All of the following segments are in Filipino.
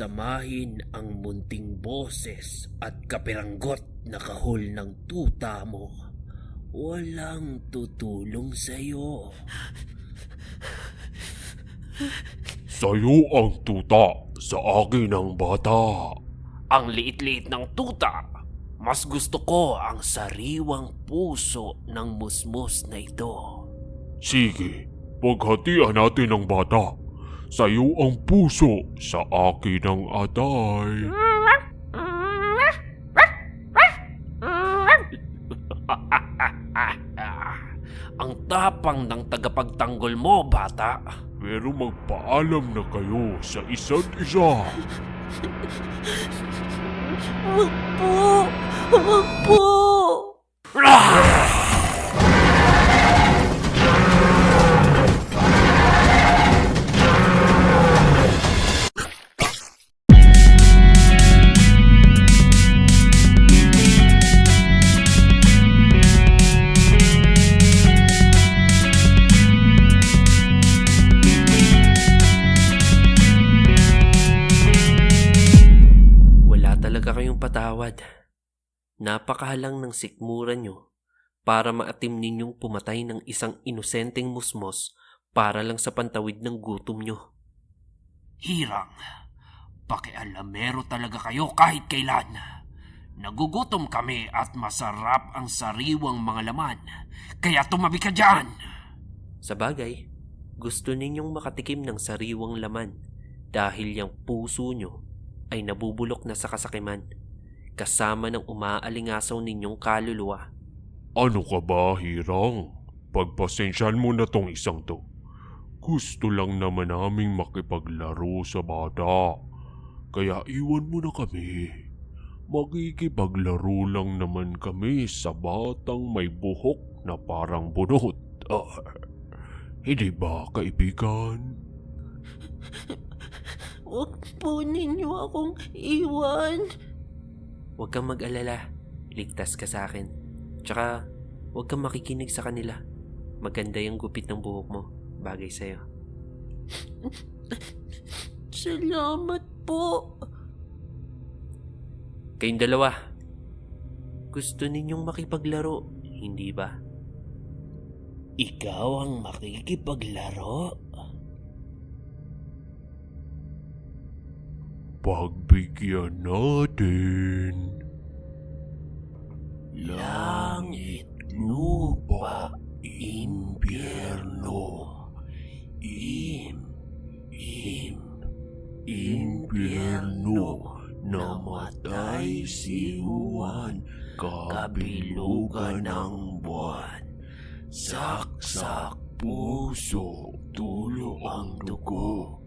pagsamahin ang munting boses at kapiranggot na kahol ng tuta mo, walang tutulong sa'yo. Sa'yo ang tuta, sa akin ang bata. Ang liit-liit ng tuta, mas gusto ko ang sariwang puso ng musmus na ito. Sige, paghatian natin ang bata. Sa'yo ang puso, sa akin ang atay. ang tapang ng tagapagtanggol mo, bata. Pero magpaalam na kayo sa isa't isa. Wag po! Wag po! Wala patawad. Napakahalang ng sikmura nyo para maatim ninyong pumatay ng isang inosenteng musmos para lang sa pantawid ng gutom nyo. Hirang, pakialamero talaga kayo kahit kailan. Nagugutom kami at masarap ang sariwang mga laman, kaya tumabi ka dyan! Sa bagay, gusto ninyong makatikim ng sariwang laman dahil yung puso nyo ay nabubulok na sa kasakiman kasama ng umaalingasaw ninyong kaluluwa. Ano ka ba, Hirang? Pagpasensyahan mo na tong isang to. Gusto lang naman naming makipaglaro sa bata. Kaya iwan mo na kami. Makikipaglaro lang naman kami sa batang may buhok na parang bunot. Ah, hindi ba, kaibigan? Wag po ninyo akong iwan. Huwag kang mag-alala. Ligtas ka sa akin. Tsaka, huwag kang makikinig sa kanila. Maganda yung gupit ng buhok mo. Bagay sa'yo. Salamat po. Kayong dalawa. Gusto ninyong makipaglaro, hindi ba? Ikaw ang makikipaglaro? Pagbigyan natin. Langit, lupa, impyerno. Im, im, Impyerno namatay si Juan kabilugan ng buwan. Saksak puso, tulo ang dugo.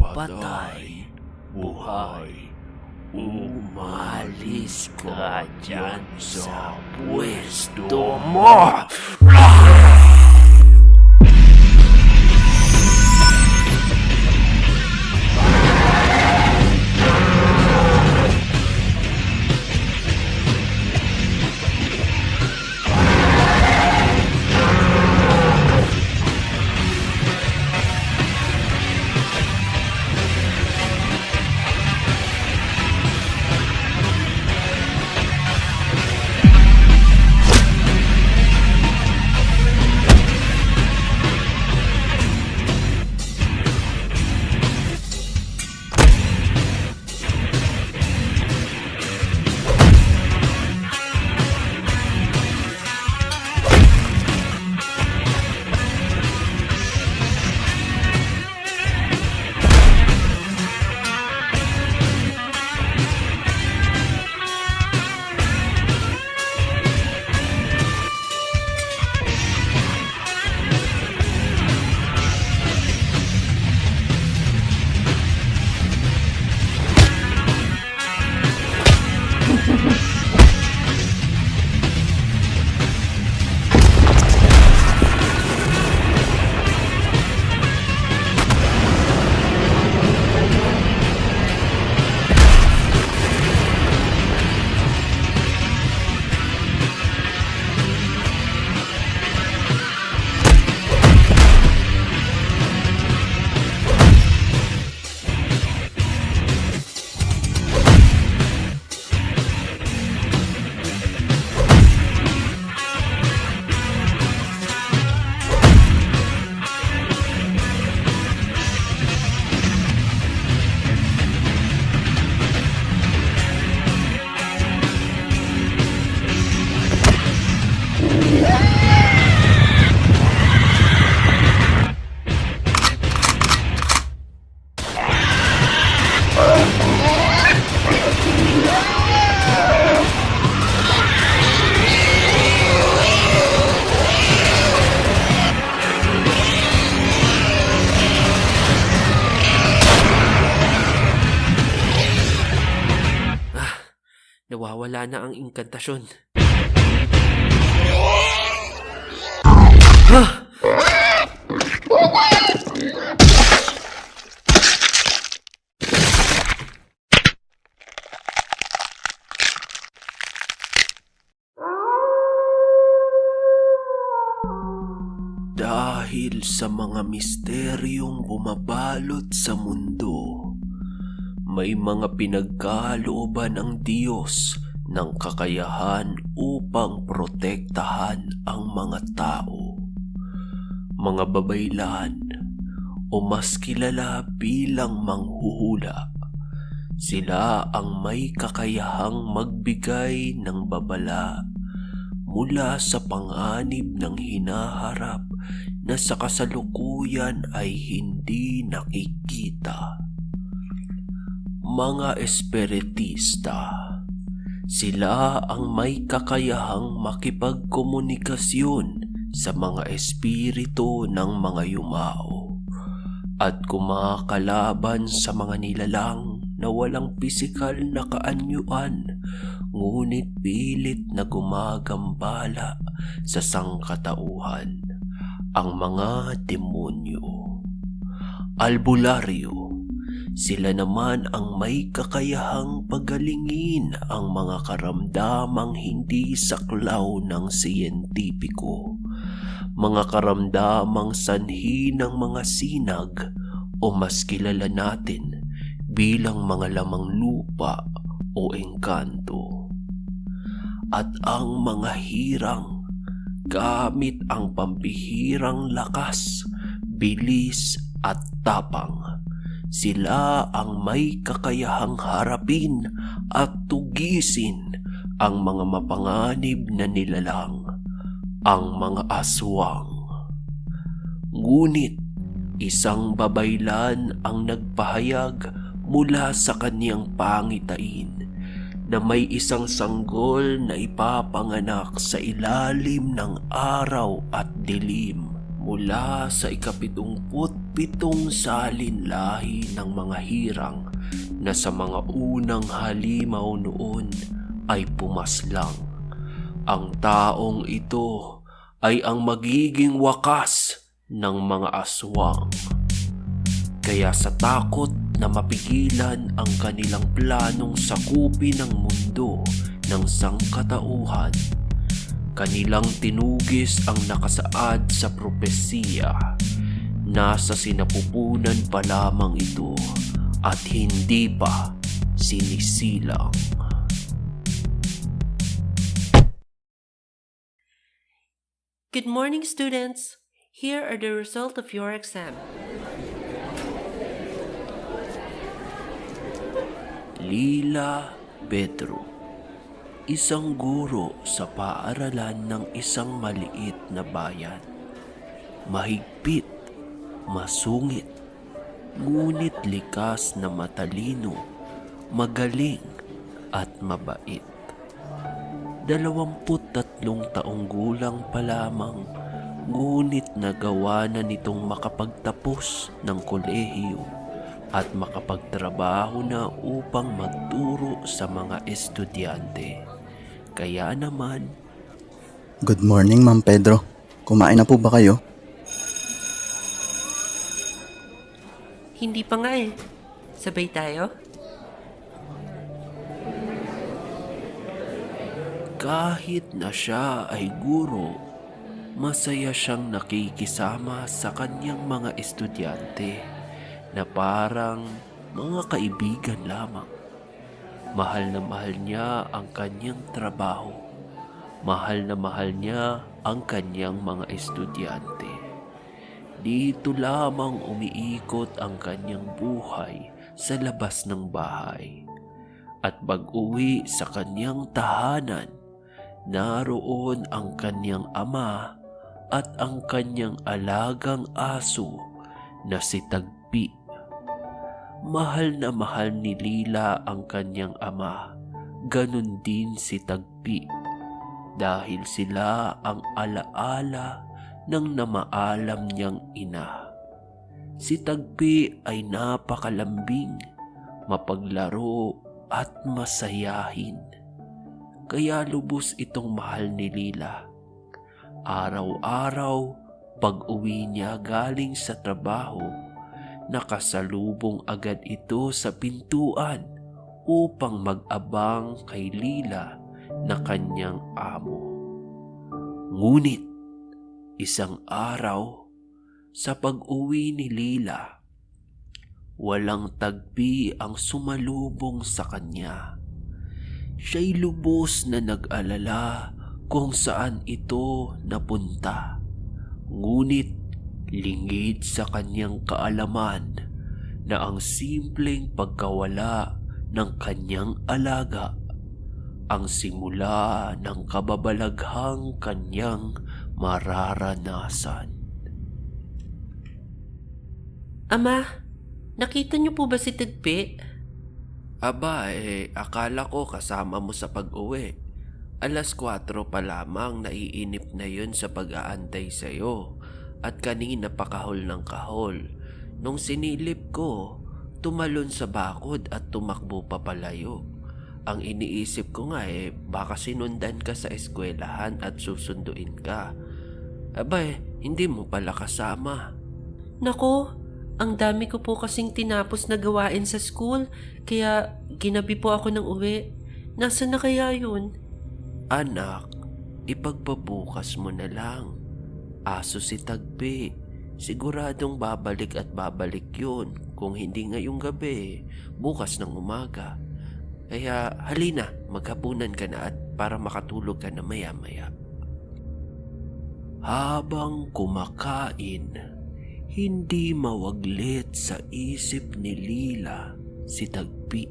Patay, buhay. Umalis ka dyan sa pwesto mo! Nawawala na ang inkantasyon. Dahil sa mga misteryong bumabalot sa mundo, may mga pinagkalooban ng Diyos ng kakayahan upang protektahan ang mga tao. Mga babaylan o mas kilala bilang manghuhula. Sila ang may kakayahang magbigay ng babala mula sa panganib ng hinaharap na sa kasalukuyan ay hindi nakikita. Mga espiritista, sila ang may kakayahang makipagkomunikasyon sa mga espiritu ng mga yumao at kumakalaban sa mga nilalang na walang pisikal na kaanyuan ngunit pilit na gumagambala sa sangkatauhan ang mga demonyo. Albularyo, sila naman ang may kakayahang pagalingin ang mga karamdamang hindi saklaw ng siyentipiko, mga karamdamang sanhi ng mga sinag o mas kilala natin bilang mga lamang lupa o engkanto. At ang mga hirang gamit ang pambihirang lakas, bilis at tapang. Sila ang may kakayahang harapin at tugisin ang mga mapanganib na nilalang, ang mga aswang. Ngunit isang babaylan ang nagpahayag mula sa kaniyang pangitain na may isang sanggol na ipapanganak sa ilalim ng araw at dilim mula sa ikapitumput pitong salin lahi ng mga hirang na sa mga unang halimaw noon ay pumaslang. Ang taong ito ay ang magiging wakas ng mga aswang. Kaya sa takot na mapigilan ang kanilang planong sakupin ng mundo ng sangkatauhan, kanilang tinugis ang nakasaad sa propesiya. Nasa sinapupunan pa lamang ito at hindi pa sinisilang. Good morning, students. Here are the result of your exam. Lila Pedro Isang guro sa paaralan ng isang maliit na bayan. Mahigpit, masungit, ngunit likas na matalino, magaling at mabait. Dalawamput tatlong taong gulang pa lamang, ngunit nagawa na nitong makapagtapos ng kolehiyo at makapagtrabaho na upang magturo sa mga estudyante. Kaya naman, Good morning, Ma'am Pedro. Kumain na po ba kayo? Hindi pa nga eh. Sabay tayo? kahit na siya ay guro, masaya siyang nakikisama sa kanyang mga estudyante na parang mga kaibigan lamang. Mahal na mahal niya ang kanyang trabaho. Mahal na mahal niya ang kanyang mga estudyante. Dito lamang umiikot ang kanyang buhay sa labas ng bahay. At pag-uwi sa kanyang tahanan, naroon ang kanyang ama at ang kanyang alagang aso na si Tagpi. Mahal na mahal ni Lila ang kanyang ama, ganun din si Tagpi dahil sila ang alaala ng namaalam niyang ina. Si Tagpi ay napakalambing, mapaglaro at masayahin. kaya lubos itong mahal ni Lila. Araw-araw, pag uwi niya galing sa trabaho, nakasalubong agad ito sa pintuan upang mag-abang kay Lila na kanyang amo. Ngunit, isang araw, sa pag-uwi ni Lila, walang tagpi ang sumalubong sa kanya. Siya'y lubos na nag-alala kung saan ito napunta. Ngunit lingid sa kanyang kaalaman na ang simpleng pagkawala ng kanyang alaga ang simula ng kababalaghang kanyang mararanasan. Ama, nakita niyo po ba si Tagpi? Aba, eh, akala ko kasama mo sa pag-uwi. Alas 4 pa lamang naiinip na yun sa pag-aantay sa'yo. At kanina pa kahol ng kahol. Nung sinilip ko, tumalon sa bakod at tumakbo pa palayo. Ang iniisip ko nga eh, baka sinundan ka sa eskwelahan at susunduin ka. Aba eh, hindi mo pala kasama. Nako, ang dami ko po kasing tinapos na gawain sa school, kaya ginabi po ako ng uwi. Nasaan na kaya yun? Anak, ipagpabukas mo na lang. Aso si Tagpi. Siguradong babalik at babalik yun. Kung hindi ngayong gabi, bukas ng umaga. Kaya halina, maghapunan ka na at para makatulog ka na maya-maya. Habang kumakain, hindi mawaglit sa isip ni Lila si Tagpi.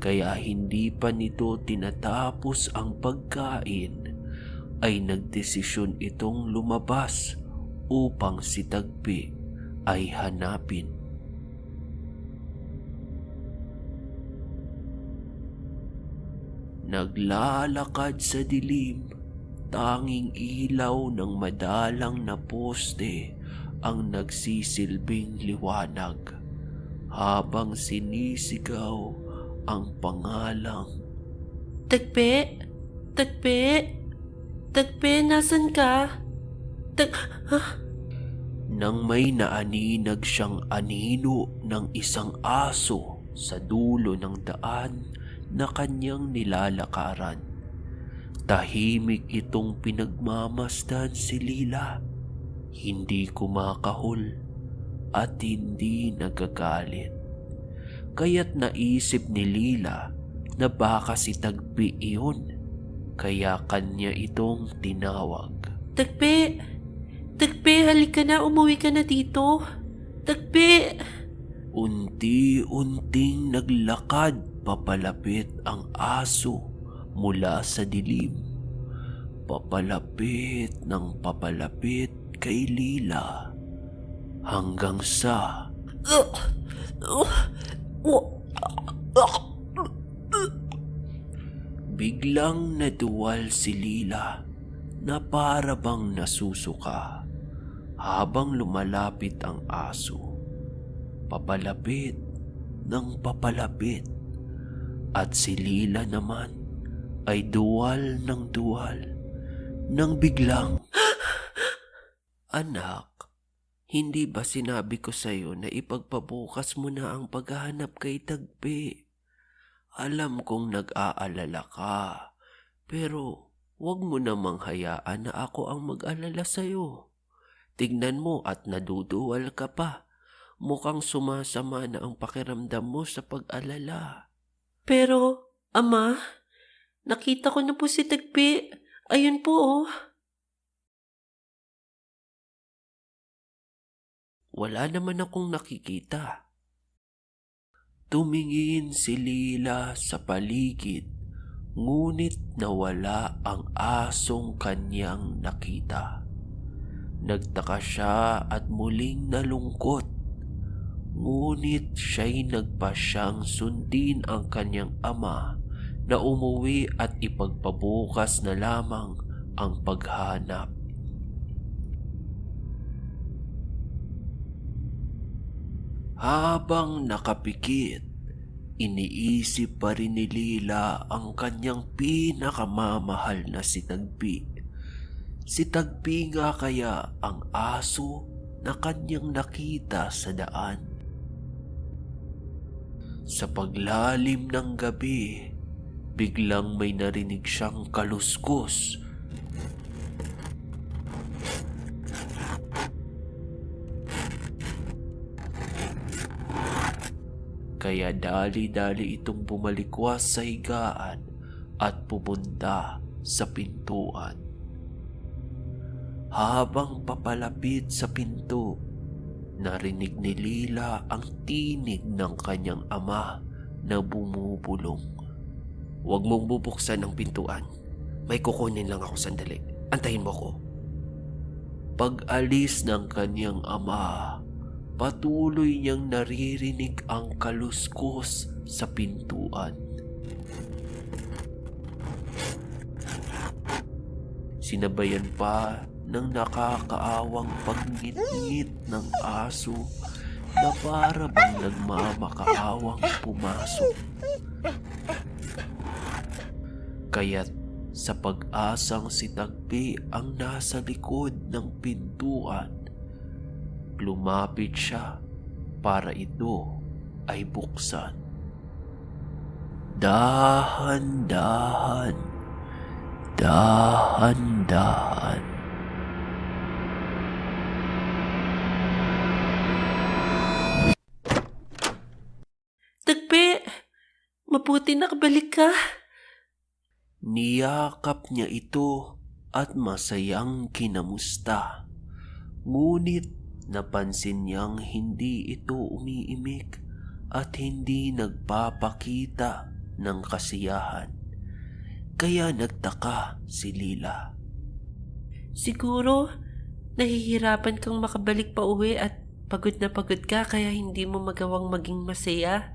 Kaya hindi pa nito tinatapos ang pagkain ay nagdesisyon itong lumabas upang si Tagpi ay hanapin. Naglalakad sa dilim, tanging ilaw ng madalang na poste ang nagsisilbing liwanag habang sinisigaw ang pangalang Tagpi? Tagpi? Tagpi, nasan ka? Tag... nang may naaninag siyang anino ng isang aso sa dulo ng daan na kanyang nilalakaran. Tahimik itong pinagmamasdan si Lila. Hindi kumakahol at hindi nagagalit. Kaya't naisip ni Lila na baka si Tagpi iyon. Kaya kanya itong tinawag. Tagpi! Tagpi, halika na, umuwi ka na dito. Tagpi! Unti-unting naglakad papalapit ang aso mula sa dilim. Papalapit ng papalapit kay Lila hanggang sa biglang naduwal si Lila na para nasusuka habang lumalapit ang aso. Papalapit ng papalapit at si Lila naman ay duwal ng duwal nang biglang Anak, hindi ba sinabi ko sa'yo na ipagpabukas mo na ang paghahanap kay Tagpi? Alam kong nag-aalala ka, pero huwag mo namang hayaan na ako ang mag-alala sa'yo. Tignan mo at naduduwal ka pa. Mukhang sumasama na ang pakiramdam mo sa pag-alala. Pero, ama, nakita ko na po si Tagpi. Ayun po, oh. Wala naman akong nakikita. Tumingin si Lila sa paligid, ngunit nawala ang asong kanyang nakita. Nagtaka siya at muling nalungkot. Ngunit siya'y nagpasyang sundin ang kanyang ama na umuwi at ipagpabukas na lamang ang paghanap. Habang nakapikit, iniisip pa rin ni Lila ang kanyang pinakamamahal na si Tagpi. Si Tagpi nga kaya ang aso na kanyang nakita sa daan. Sa paglalim ng gabi, biglang may narinig siyang kaluskos. Kaya dali-dali itong bumalikwas sa higaan at pupunta sa pintuan. Habang papalapit sa pinto, narinig ni Lila ang tinig ng kanyang ama na bumubulong. Huwag mong bubuksan ang pintuan. May kukunin lang ako sandali. Antayin mo ko. Pag-alis ng kanyang ama, patuloy niyang naririnig ang kaluskos sa pintuan. Sinabayan pa ng nakakaawang pagngit-ngit ng aso na para bang nagmamakaawang pumasok. Kaya't sa pag-asang si Tagpi ang nasa likod ng pintuan, lumapit siya para ito ay buksan. Dahan-dahan, dahan-dahan. Tagpe, mabuti nakabalik ka. Niyakap niya ito at masayang kinamusta. Ngunit napansin niyang hindi ito umiimik at hindi nagpapakita ng kasiyahan. Kaya nagtaka si Lila. Siguro, nahihirapan kang makabalik pa uwi at pagod na pagod ka kaya hindi mo magawang maging masaya.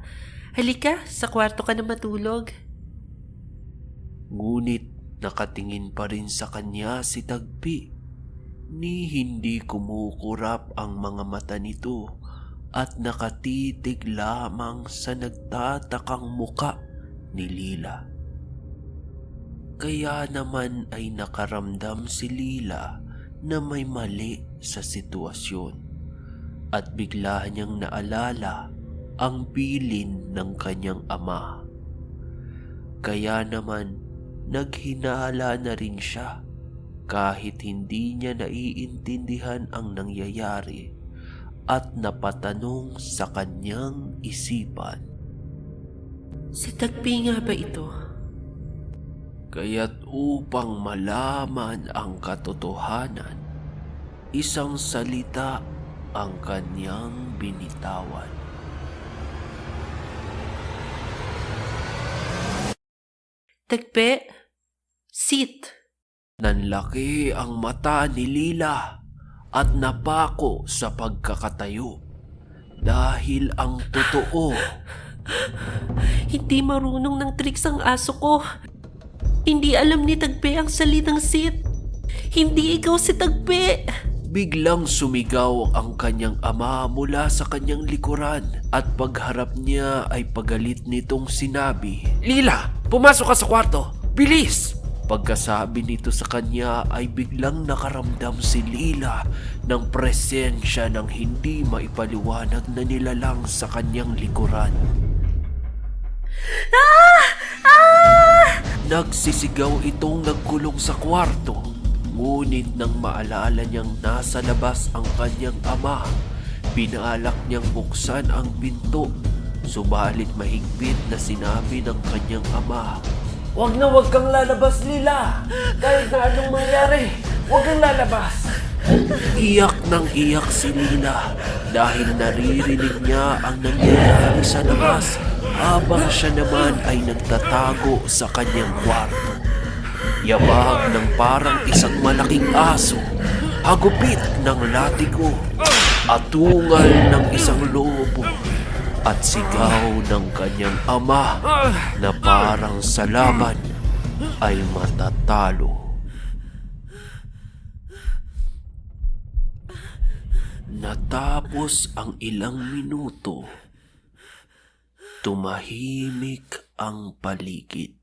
Halika, sa kwarto ka na matulog. Ngunit nakatingin pa rin sa kanya si Tagpi. Ni hindi kumukurap ang mga mata nito at nakatitig lamang sa nagtatakang muka ni Lila. Kaya naman ay nakaramdam si Lila na may mali sa sitwasyon at bigla niyang naalala ang bilin ng kanyang ama. Kaya naman naghinala na rin siya kahit hindi niya naiintindihan ang nangyayari at napatanong sa kanyang isipan. Si Tagpi nga ba ito? Kaya't upang malaman ang katotohanan, isang salita ang kanyang binitawan. Tagpe, sit. Nanlaki ang mata ni Lila at napako sa pagkakatayo. Dahil ang totoo, Hindi marunong ng tricks ang aso ko. Hindi alam ni Tagpe ang salitang sit. Hindi ikaw si Tagpe. biglang sumigaw ang kanyang ama mula sa kanyang likuran at pagharap niya ay pagalit nitong sinabi. Lila, pumasok ka sa kwarto. Bilis! Pagkasabi nito sa kanya ay biglang nakaramdam si Lila ng presensya ng hindi maipaliwanag na nilalang sa kanyang likuran. Nagsisigaw itong nagkulong sa kwarto. Ngunit nang maalala niyang nasa labas ang kanyang ama, pinalak niyang buksan ang pinto. Subalit mahigpit na sinabi ng kanyang ama, Huwag na huwag kang lalabas, Lila. Kahit na anong mangyari, huwag kang lalabas. Iyak ng iyak si Lila dahil naririnig niya ang nangyayari sa labas habang siya naman ay nagtatago sa kanyang kwarto. Yabag ng parang isang malaking aso, hagupit ng latigo, atungal ng isang lobo, at sigaw ng kanyang ama na parang sa laban ay matatalo. Natapos ang ilang minuto Tumahimik ang paligid.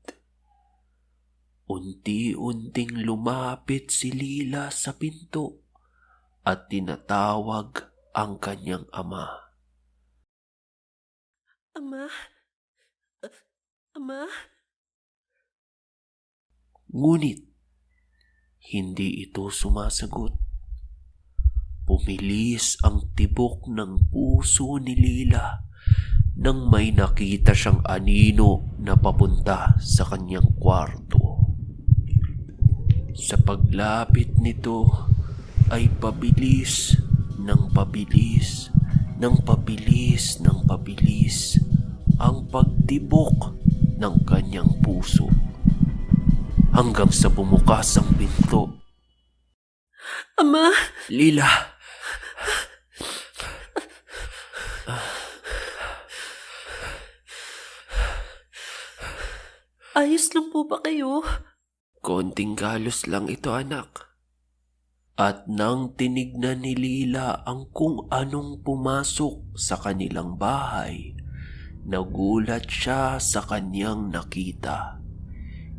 Unti-unting lumapit si Lila sa pinto at tinatawag ang kanyang ama. Ama? Ama? Ngunit, hindi ito sumasagot. Pumilis ang tibok ng puso ni Lila nang may nakita siyang anino na papunta sa kanyang kwarto. Sa paglapit nito ay pabilis ng pabilis ng pabilis ng pabilis ang pagtibok ng kanyang puso hanggang sa bumukas ang pinto. Ama? Lila! Ayos lang po ba kayo? Konting galos lang ito anak. At nang tinignan ni Lila ang kung anong pumasok sa kanilang bahay, nagulat siya sa kanyang nakita.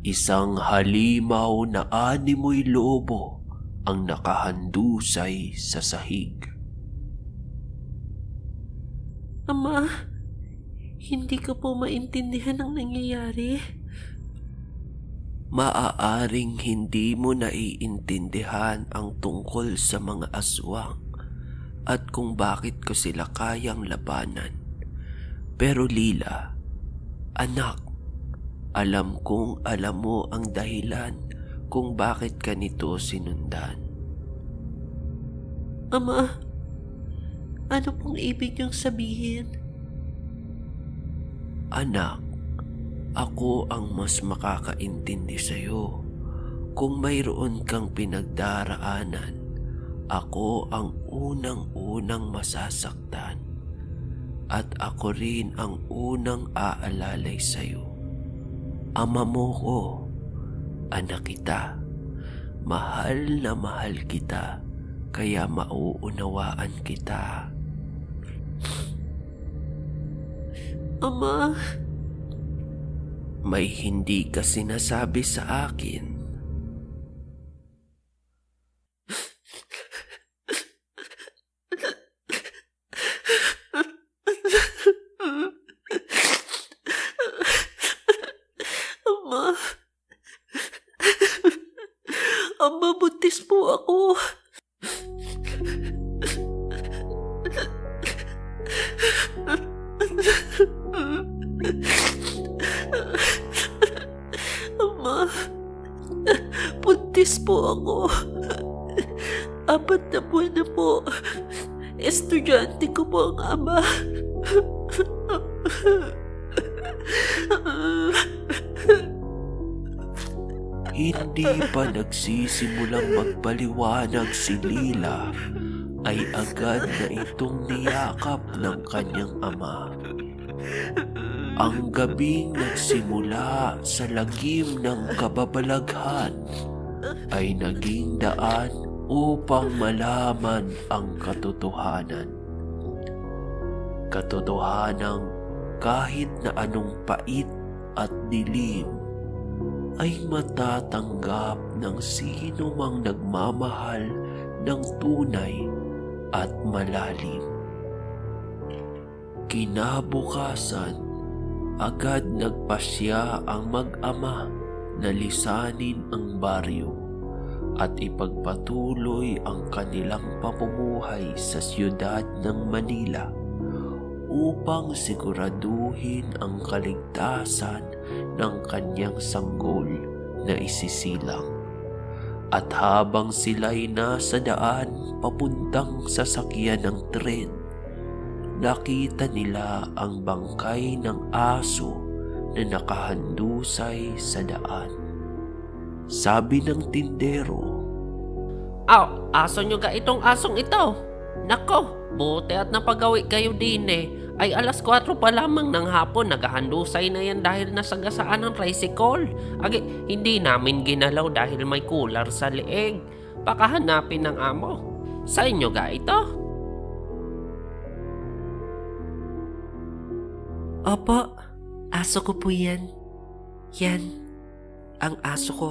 Isang halimaw na animoy lobo ang nakahandusay sa sahig. Ama, hindi ko po maintindihan ang nangyayari. Maaaring hindi mo naiintindihan ang tungkol sa mga aswang at kung bakit ko sila kayang labanan. Pero Lila, anak, alam kong alam mo ang dahilan kung bakit ka nito sinundan. Ama, ano pong ibig niyong sabihin? Anak, ako ang mas makakaintindi sa'yo. Kung mayroon kang pinagdaraanan, ako ang unang-unang masasaktan. At ako rin ang unang aalalay sa'yo. Ama mo ko, anak kita. Mahal na mahal kita, kaya mauunawaan kita. Ama, May hindi ka sinasabi sa akin. Buntis po ako. Apat na buwan na po. Estudyante ko po ang ama. Hindi pa nagsisimulang magpaliwanag si Lila ay agad na itong niyakap ng kanyang ama. Ang gabing nagsimula sa lagim ng kababalaghan ay naging daan upang malaman ang katotohanan. Katotohanang kahit na anong pait at dilim ay matatanggap ng sino mang nagmamahal ng tunay at malalim. Kinabukasan, agad nagpasya ang mag-ama na lisanin ang baryo at ipagpatuloy ang kanilang pamumuhay sa siyudad ng Manila upang siguraduhin ang kaligtasan ng kanyang sanggol na isisilang. At habang sila'y nasa daan papuntang sasakyan ng tren, nakita nila ang bangkay ng aso na nakahandusay sa daan. Sabi ng tindero, Aw, aso nyo ga itong asong ito? Nako, buti at napagawi kayo din eh. Ay alas 4 pa lamang ng hapon, naghahandusay na yan dahil nasagasaan ng tricycle. Agi, hindi namin ginalaw dahil may cooler sa leeg. Baka hanapin ng amo. Sa inyo ga ito? Opo, aso ko po yan. Yan, ang aso ko.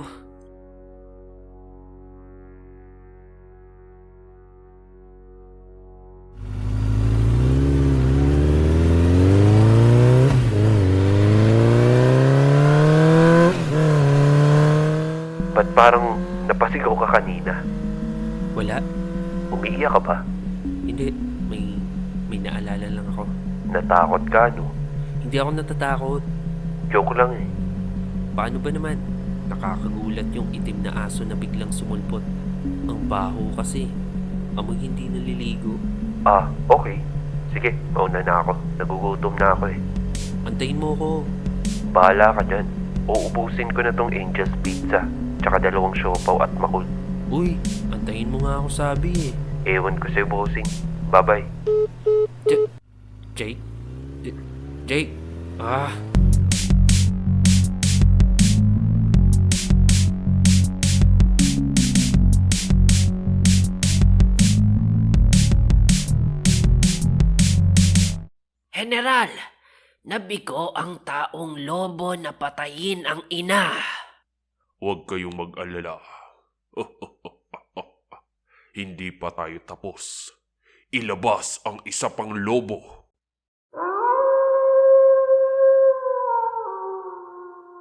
Ba't parang napasigaw ka kanina? Wala. Umiiyak ka ba? Hindi. May, may naalala lang ako. Natakot ka, no? Hindi ako natatakot. Joke lang eh. Paano ba naman? Nakakagulat yung itim na aso na biglang sumulpot. Ang baho kasi. Amoy hindi naliligo. Ah, okay. Sige, mauna na ako. Nagugutom na ako eh. Antayin mo ko. Bahala ka dyan. Uubusin ko na tong Angel's Pizza. Tsaka dalawang siopaw at makul. Uy, antayin mo nga ako sabi eh. Ewan ko sa'yo, bossing. Bye-bye. Jake? J- Jake? Ah, General, nabigo ang taong lobo na patayin ang ina. Huwag kayong mag-alala. Hindi pa tayo tapos. Ilabas ang isa pang lobo